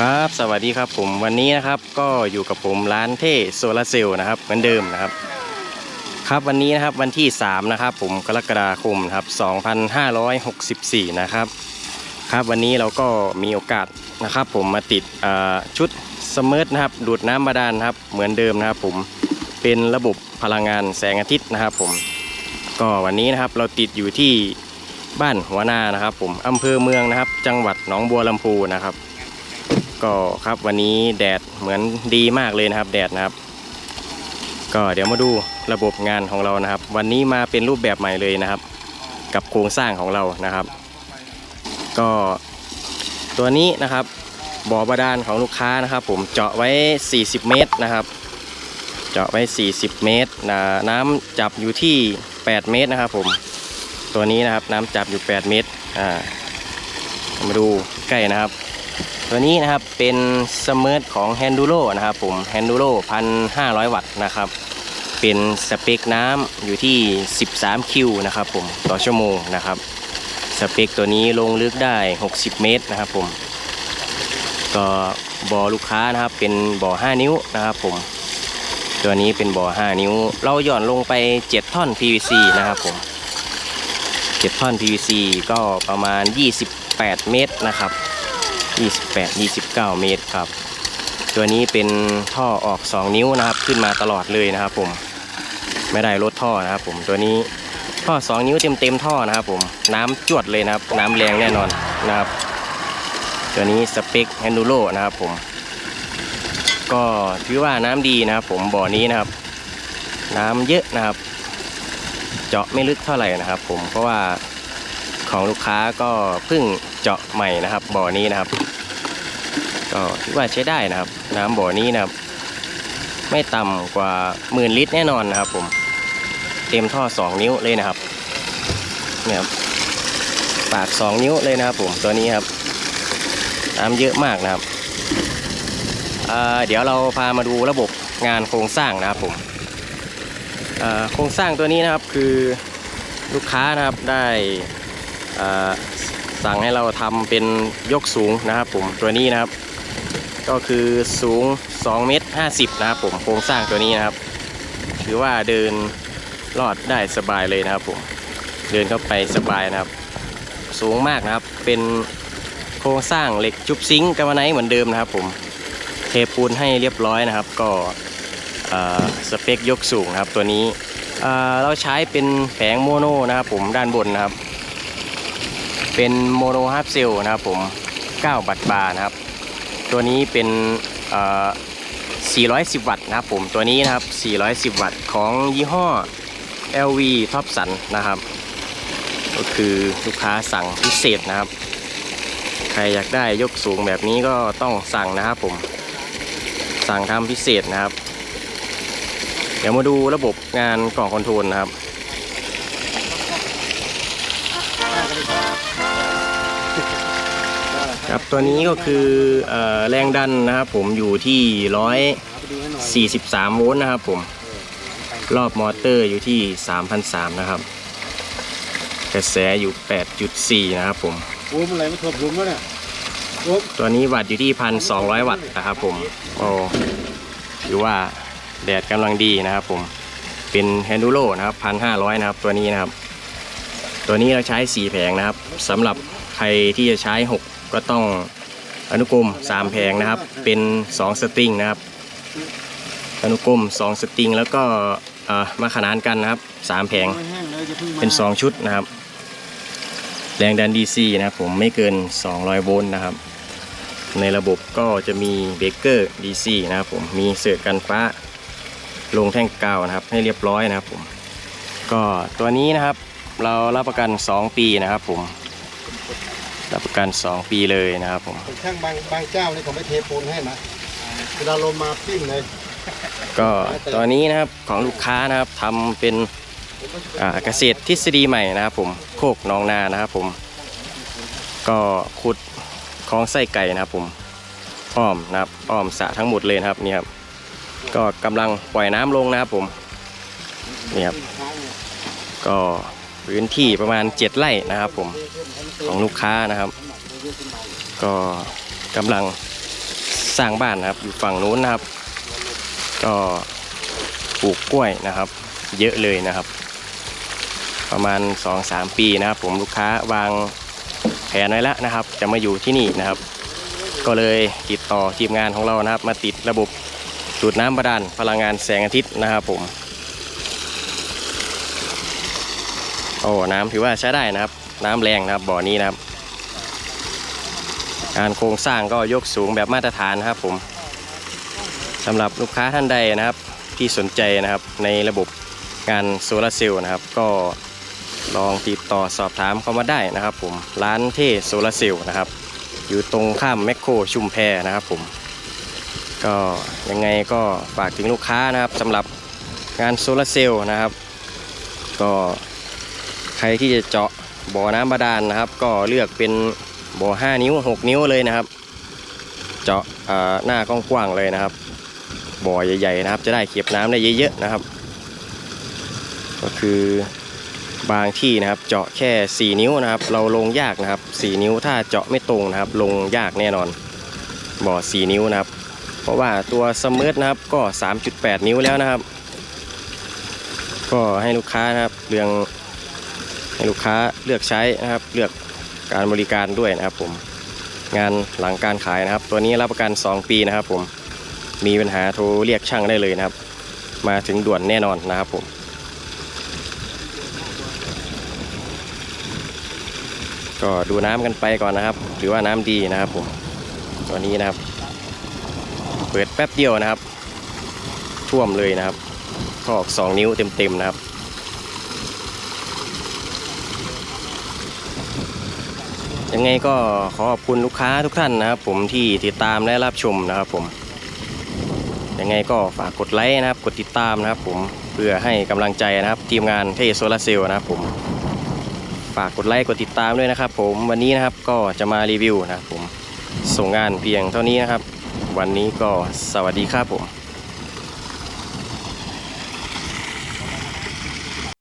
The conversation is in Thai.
ครับสวัสดีครับผมวันนี้นะครับก็อยู่กับผมร้านเท่โซลาเซลล์นะครับเหมือนเดิมนะครับครับวันนี้นะครับวันที่ 3 นะครับ ผมกรกฎาคมครับ2564 นะครับครับวันนี้เราก็มีโอกาสนะครับ ผมมาติดอ่าชุดสมิร์ทนะครับดูดน้ำบาดาลนครับเหมือนเดิมนะครับ ผมเป็นระบบพลังงานแสงอาทิตย์นะครับ ผมก็วันนี้นะครับเราติดอยู่ที่บ้านหัวนานะครับ ผมอำเภอเมืองนะครับ จังหวัดหนองบัวลำพูนะครับ ก็ครับวันนี้แดดเหมือนดีมากเลยนะครับ แดดนะครับ ก็เดี๋ยวมาดูระบบงานของเรานะครับ วันนี้มาเป็นรูปแบบใหม่เลยนะครับ กับโครงสร้างของเรานะครับ ก็ตัวนี้นะครับบ่อบาดาลของลูกค้านะครับ ผมเจาะไว้ 40 เมตรนะครับ เจาะไว้ 40 เมตรนะน้ำจับอยู่ที่ 8 เมตรนะครับ ผมตัวนี้นะครับน้ำจับอยู่ 8 เมตรอ่ามาดูใกล้นะครับ ตัวนี้นะครับเป็นสมิร์ทของ h ฮนดูโ o นะครับผม h ฮนดูโ o 1,500วัตต์นะครับ เป็นสเปคน้ำอยู่ที่ 13 คิวนะครับผมต่อชั่วโมงนะครับ สเปคตัวนี้ลงลึกได้ 60 เมตรนะครับผม ก็บ่อลูกค้านะครับเป็นบ่อ 5 นิ้วนะครับผม ตัวนี้เป็นบ่อ 5 นิ้ว เราหย่อนลงไป 7 ท่อน PVC นะครับผม 7 ท่อน PVC ก็ประมาณ 28 เมตรนะครับ 28 29 เมตรครับ ตัวนี้เป็นท่อออก 2 นิ้วนะครับ ขึ้นมาตลอดเลยนะครับผมไม่ได้ลดท่อนะครับผมตัวนี้ท่อ 2 นิ้วเต็มเต็มท่อนะครับผมน้ำจวดเลยนะครับ น้ำแรงแน่นอนนะครับ ตัวนี้สเปคแฮนดูโ o นะครับผม ก็ถือว่าน้ำดีนะครับผมบ่อนี้นะครับ น้ำเยอะนะครับ เจาะไม่ลึกเท่าไหร่นะครับผมเพราะว่าของลูกค้าก็เพิ่งเจาะใหม่นะครับ บ่อนี้นะครับ ก็ถือว่าใช้ได้นะครับ น้ำบ่อนี้นะครับ ไม่ต่ำกว่าหมื่นลิตรแน่นอนนะครับ ผมเต็มท่อ 2 นิ้วเลยนะครับเนี่ยครับปาก 2 นิ้วเลยนะครับ ผมตัวนี้ครับ น้ำเยอะมากนะครับเดี๋ยวเราพามาดูระบบงานโครงสร้างนะครับผมโครงสร้างตัวนี้นะครับคือลูกค้านะครับได้สั่งให้เราทำเป็นยกสูงนะครับผมตัวนี้นะครับ ก็คือสูง2เมตร50 นะครับผมโครงสร้างตัวนี้นะครับ ถือว่าเดินรอดได้สบายเลยนะครับผมเดินเข้าไปสบายนะครับ สูงมากนะครับเป็นโครงสร้างเหล็กจุบซิงค์กัมมันไนเหมือนเดิมนะครับผมเทปูนให้เรียบร้อยนะครับ ก็สเปคยกสูงครับตัวนี้เราใช้เป็นแผงโมโนนะครับผมด้านบนนะครับ เป็นโมโนฮาร์ปเซลนะครับผม 9 บัตบานะครับ ตัวนี้เป็น410 วัตต์นะครับผมตัวนี้นะครับ 410 วัตต์ของยี่ห้อ LV ท็อปสันนะครับ ก็คือลูกค้าสั่งพิเศษนะครับ ใครอยากได้ยกสูงแบบนี้ก็ต้องสั่งนะครับผมสั่งทำพิเศษนะครับ เดี๋ยวมาดูระบบงานกล่องคอนโทรลนะครับ ครับตัวนี้ก็คือเอ่อแรงดันนะครับผมอยู่ที่143 โวลต์นะครับผม รอบมอเตอร์อยู่ที่3,300นะครับ กระแสอยู่ 8.4 นะครับผมโอ้มอะไรมาถมรุมแล้วเนี่ยโอ้ตัวนี้วัตต์อยู่ที่1,200วัตต์นะครับผมโอ้ถือว่าแดดกำลังดีนะครับผมเป็น h ฮนดูโ o นะครับ1,500นะครับตัวนี้นะครับ ตัวนี้เราใช้4แผงนะครับสำหรับใครที่จะใช้6ก็ ก็ต้องอนุกรม3แผงนะครับ เป็น 2 สตริงนะครับ อนุกรม2 สตริงแล้วก็มาขนานกันนะครับ3แผงไม่แห้งเลยจะเพิ่งมาเป็น 2 ชุดนะครับ แรงดัน DC นะครับผมไม่เกิน 200 โวลต์นะครับ ในระบบก็จะมีเบรกเกอร์ DC นะครับผมมีเสือกันฟ้าลงแท่งกาวนะครับ ให้เรียบร้อยนะครับผมก็ตัวนี้นะครับเรารับประกัน 2 ปีนะครับผม รับประกัน 2 ปีเลยนะครับผมช่างบางบางเจ้านี่เขาไม่เทปูนให้นะเวลาลมมาปิ้งเลย ก็ตัวนี้นะครับของลูกค้านะครับทำเป็นอ่าเกษตรทฤษฎีใหม่นะครับผมโคกหนองนานะครับผม ก็ขุดคลองไส้ไก่นะครับผมอ้อมนะครับอ้อมสระทั้งหมดเลยนะครับนี่ครับก็กำลังปล่อยน้ำลงนะครับผมนี่ครับก็ พื้นที่ประมาณ 7 ไร่นะครับผมของลูกค้านะครับ ก็กำลังสร้างบ้านนะครับ อยู่ฝั่งนู้นนะครับ ก็ปลูกกล้วยนะครับ เยอะเลยนะครับ ประมาณ 2-3 ปีนะครับ ผมลูกค้าวางแผนไว้แล้วนะครับ จะมาอยู่ที่นี่นะครับ ก็เลยติดต่อทีมงานของเรานะครับ มาติดระบบดูดน้ำบาดาลพลังงานแสงอาทิตย์นะครับผม โอ้น้ำถือว่าใช้ได้นะครับ น้ำแรงนะครับบ่อนี้นะครับ การโครงสร้างก็ยกสูงแบบมาตรฐานนะครับผมสำหรับลูกค้าท่านใดนะครับ ที่สนใจนะครับในระบบงานโซลาร์เซลล์นะครับ ก็ลองติดต่อสอบถามเข้ามาได้นะครับ ผมร้านเท่โซลาร์เซลล์นะครับ อยู่ตรงข้ามแมคโครชุมแพนะครับผมก็ยังไงก็ฝากถึงลูกค้านะครับสำหรับงานโซลาร์เซลล์นะครับ ก็ ใครที่จะเจาะบ่อน้ำบาดาลนะครับ ก็เลือกเป็นบ่อ5นิ้ว 6 นิ้วเลยนะครับ เจาะหน้ากว้างๆเลยนะครับ บ่อใหญ่ๆนะครับ จะได้เก็บน้ำได้เยอะๆนะครับ ก็คือบางที่นะครับเจาะแค่ 4 นิ้วนะครับ เราลงยากนะครับ 4 นิ้วถ้าเจาะไม่ตรงนะครับ ลงยากแน่นอนบ่อ 4 นิ้วนะครับ เพราะว่าตัวสมิร์ทนะครับก็ 3.8 นิ้วแล้วนะครับ ก็ให้ลูกค้านะครับเรื่อง ให้ลูกค้าเลือกใช้นะครับ เลือกการบริการด้วยนะครับ ผม งานหลังการขายนะครับ ตัวนี้รับประกัน 2 ปีนะครับ ผม มีปัญหาโทรเรียกช่างได้เลยนะครับ มาถึงด่วนแน่นอนนะครับ ผมก็ดูน้ำกันไปก่อนนะครับ หรือว่าน้ำดีนะครับผมตัวนี้นะครับ เปิดแป๊บเดียวนะครับ ท่วมเลยนะครับก็ออก2นิ้วเต็มๆนะครับ ยังไงก็ขอขอบคุณลูกค้าทุกท่านนะครับผมที่ติดตามและรับชมนะครับผม ยังไงก็ฝากกดไลค์นะครับ กดติดตามนะครับผมเพื่อให้กำลังใจนะครับ ทีมงานเทสโซลาเซลล์นะครับผมฝากกดไลค์กดติดตามด้วยนะครับ ผมวันนี้นะครับก็จะมารีวิวนะครับผมส่งงานเพียงเท่านี้นะครับ วันนี้ก็สวัสดีครับผม